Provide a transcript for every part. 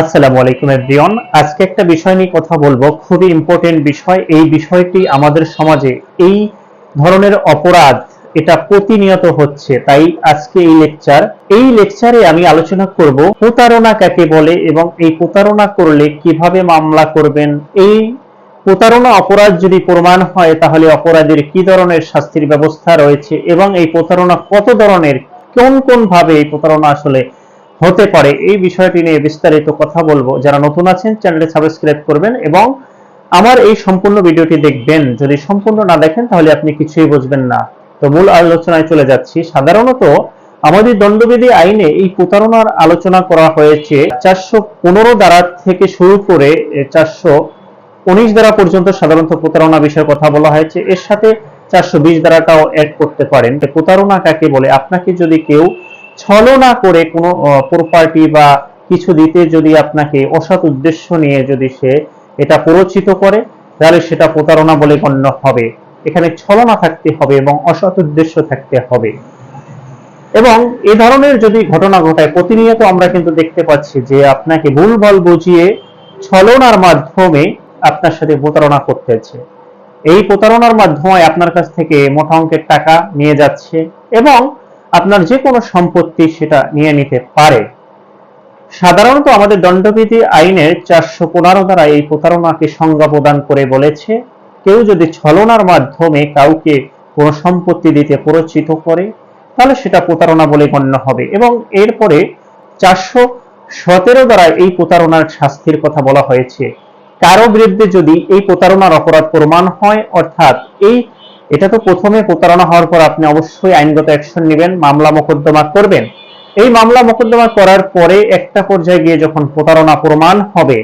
আসসালামু আলাইকুম এভরিওয়ান। আজকে একটা বিষয় নিয়ে কথা বলব। খুবই ইম্পর্টেন্ট বিষয়। এই বিষয়টি আমাদের সমাজে এই ধরনের অপরাধ, এটা প্রতিনিয়ত হচ্ছে। তাই আজকে এই লেকচার এই লেকচারে আমি আলোচনা করব প্রতারণা কাকে বলে এবং এই প্রতারণা করলে কীভাবে মামলা করবেন? এই প্রতারণা অপরাধ যদি প্রমাণ হয়, তাহলে অপরাধীর কি ধরনের শাস্তির ব্যবস্থা রয়েছে এবং এই প্রতারণা কত ধরনের, কোন কোন ভাবে এই প্রতারণা আসলে হতে পারে। এই বিষয়টি নিয়ে বিস্তারিত কথা বলব। যারা নতুন আছেন, চ্যানেলটি সাবস্ক্রাইব করবেন এবং আমার এই সম্পূর্ণ ভিডিওটি দেখবেন। যদি সম্পূর্ণ না দেখেন, তাহলে আপনি কিছুই বুঝবেন না। তো মূল আলোচনায় চলে যাচ্ছি। সাধারণত আমাদের দণ্ডবিধি আইনে এই প্রতারণার আলোচনা করা হয়েছে চারশো পনেরো দ্বারা থেকে শুরু করে চারশো উনিশ দ্বারা পর্যন্ত সাধারণত প্রতারণা বিষয়ে কথা বলা হয়েছে। এর সাথে চারশো বিশ দ্বারাটাও অ্যাড করতে পারেন। প্রতারণা কাকে বলে? আপনাকে যদি কেউ ছলনা করে কোনো প্রপার্টি বা কিছু দিতে যদি আপনাকে অসৎ উদ্দেশ্য নিয়ে যদি সে এটা প্ররোচিত করে, তাহলে সেটা প্রতারণা বলে গণ্য হবে। এখানে ছলনা থাকতে হবে এবং অসৎ উদ্দেশ্য থাকতে হবে। এবং এ ধরনের যদি ঘটনা ঘটায়, প্রতিনিয়ত আমরা কিন্তু দেখতে পাচ্ছি যে আপনাকে ভুল বল বুঝিয়ে ছলনার মাধ্যমে আপনার সাথে প্রতারণা করতেছে। এই প্রতারণার মাধ্যমে আপনার কাছ থেকে মোটা অঙ্কের টাকা নিয়ে যাচ্ছে এবং আপনার যে কোনো সম্পত্তি সেটা নিয়ে নিতে পারে। সাধারণত আমাদের দণ্ডবিধি আইনের চারশো পনেরো দ্বারা এই প্রতারণাকে সংজ্ঞা প্রদান করে বলেছে, কেউ যদি ছলনার মাধ্যমে কাউকে কোনো সম্পত্তি দিতে প্ররোচিত করে, তাহলে সেটা প্রতারণা বলে গণ্য হবে এবং এরপরে চারশো সতেরো দ্বারা এই প্রতারণার শাস্তির কথা বলা হয়েছে। কারও বিরুদ্ধে যদি এই প্রতারণার অপরাধ প্রমাণ হয়, অর্থাৎ এই এটা তো প্রথমে প্রতারণা হওয়ার পর আপনি অবশ্যই আইনগত অ্যাকশন নেবেন, মামলা মোকদ্দমা করবেন। এই মামলা মোকদ্দমা করার পরে একটা পর্যায়ে গিয়ে যখন প্রতারণা প্রমাণ হবে,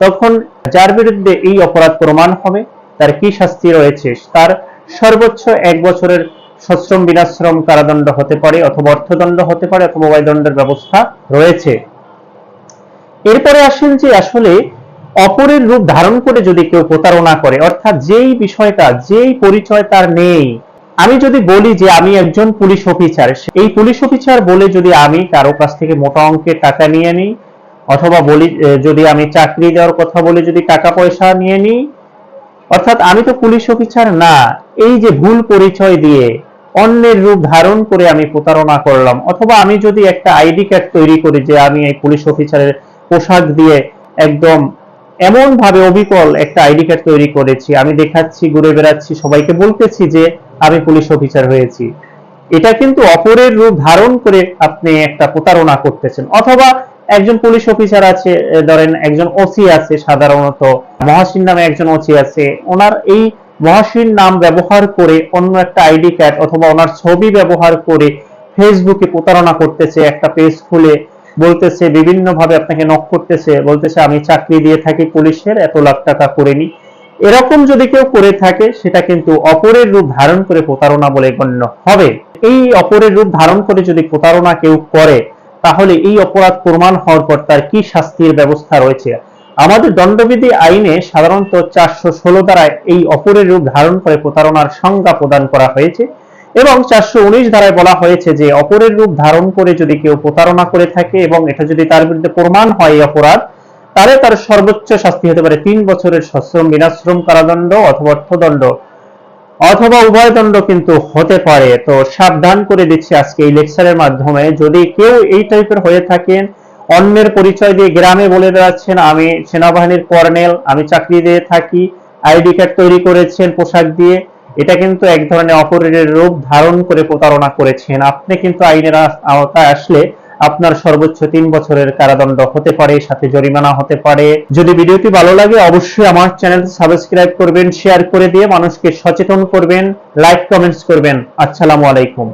তখন যার বিরুদ্ধে এই অপরাধ প্রমাণ হবে, তার কি শাস্তি রয়েছে, তার সর্বোচ্চ এক বছরের সশ্রম বিনাশ্রম কারাদণ্ড হতে পারে অথবা অর্থদণ্ড হতে পারে অথবা দণ্ডের ব্যবস্থা রয়েছে। এরপরে আসেন যে আসলে অপরের রূপ ধারণ করে যদি কেউ প্রতারণা করে, অর্থাৎ যেই বিষয়টা, যেই পরিচয় তার নেই, আমি যদি বলি যে আমি একজন পুলিশ অফিসার এই পুলিশ অফিসার বলে যদি আমি কারও কাছ থেকে মোটা অঙ্কের টাকা নিয়ে নিই, অথবা বলি যদি আমি চাকরি দেওয়ার কথা বলে, যদি টাকা পয়সা নিয়ে নিই, অর্থাৎ আমি তো পুলিশ অফিসার না, এই যে ভুল পরিচয় দিয়ে অন্যের রূপ ধারণ করে আমি প্রতারণা করলাম, অথবা আমি যদি একটা আইডি কার্ড তৈরি করি যে আমি এই পুলিশ অফিসারের পোশাক দিয়ে একদম এমন ভাবে অবিকল একটা আইডি কার্ড তৈরি করেছি। আমি দেখাচ্ছি, ঘুরে বেড়াচ্ছি, সবাইকে বলতেছি যে আমি পুলিশ অফিসার হয়েছি। এটা কিন্তু অপরের রূপ ধারণ করে আপনি একটা প্রতারণা করতেছেন। অথবা একজন পুলিশ অফিসার আছে ধরেন একজন ওসি আছে সাধারণত মহাসিন নামে একজন ওসি আছে, ওনার এই মহাসিন নাম ব্যবহার করে অন্য একটা আইডি কার্ড অথবা ওনার ছবি ব্যবহার করে ফেসবুকে প্রতারণা করতেছে, একটা পেজ খুলে বলতেছে বিভিন্ন ভাবে আপনাকে নক করতেছে, বলতেছে, আমি চাকরি দিয়ে থাকি পুলিশের, এত লাখ টাকা করে নি। এরকম যদি কেউ করে থাকে, সেটা কিন্তু অপরের রূপ ধারণ করে প্রতারণা বলে গণ্য হবে। এই অপরের রূপ ধারণ করে যদি প্রতারণা কেউ করে, তাহলে এই অপরাধ প্রমাণ হওয়ার পর তার কি শাস্তির ব্যবস্থা রয়েছে? আমাদের দণ্ডবিধি আইনে সাধারণত চারশো ষোলো দ্বারায় এই অপরের রূপ ধারণ করে প্রতারণার সংজ্ঞা প্রদান করা হয়েছে। এবং চারশো উনিশ ধারায় বলা হয়েছে যে অপরের রূপ ধারণ করে যদি কেউ প্রতারণা করে থাকে এবং এটা যদি তার বিরুদ্ধে প্রমাণ হয় এই অপরাধ, তাহলে তার সর্বোচ্চ শাস্তি হতে পারে তিন বছরের সশ্রম, বিনাশ্রম কারাদণ্ড অথবা অর্থদণ্ড অথবা উভয় দণ্ড কিন্তু হতে পারে। তো সাবধান করে দিচ্ছি আজকে এই লেকচারের মাধ্যমে। যদি কেউ এই টাইপের হয়ে থাকেন, অন্যের পরিচয় দিয়ে গ্রামে বলে বেড়াচ্ছেন, আমি সেনাবাহিনীর কর্নেল, আমি চাকরি দিয়ে থাকি, আইডি কার্ড তৈরি করেছেন, পোশাক দিয়ে এটা কিন্তু এক ধরনের অপরের রূপ ধারণ করে প্রতারণা করেছেন। আপনি কিন্তু আইনের আওতায় আসলে আপনার সর্বোচ্চ তিন বছরের কারাদণ্ড হতে পারে, সাথে জরিমানা হতে পারে। যদি ভিডিওটি ভালো লাগে, অবশ্যই আমার চ্যানেল সাবস্ক্রাইব করবেন, শেয়ার করে দিয়ে মানুষকে সচেতন করবেন, লাইক, কমেন্টস করবেন। আসসালামু আলাইকুম।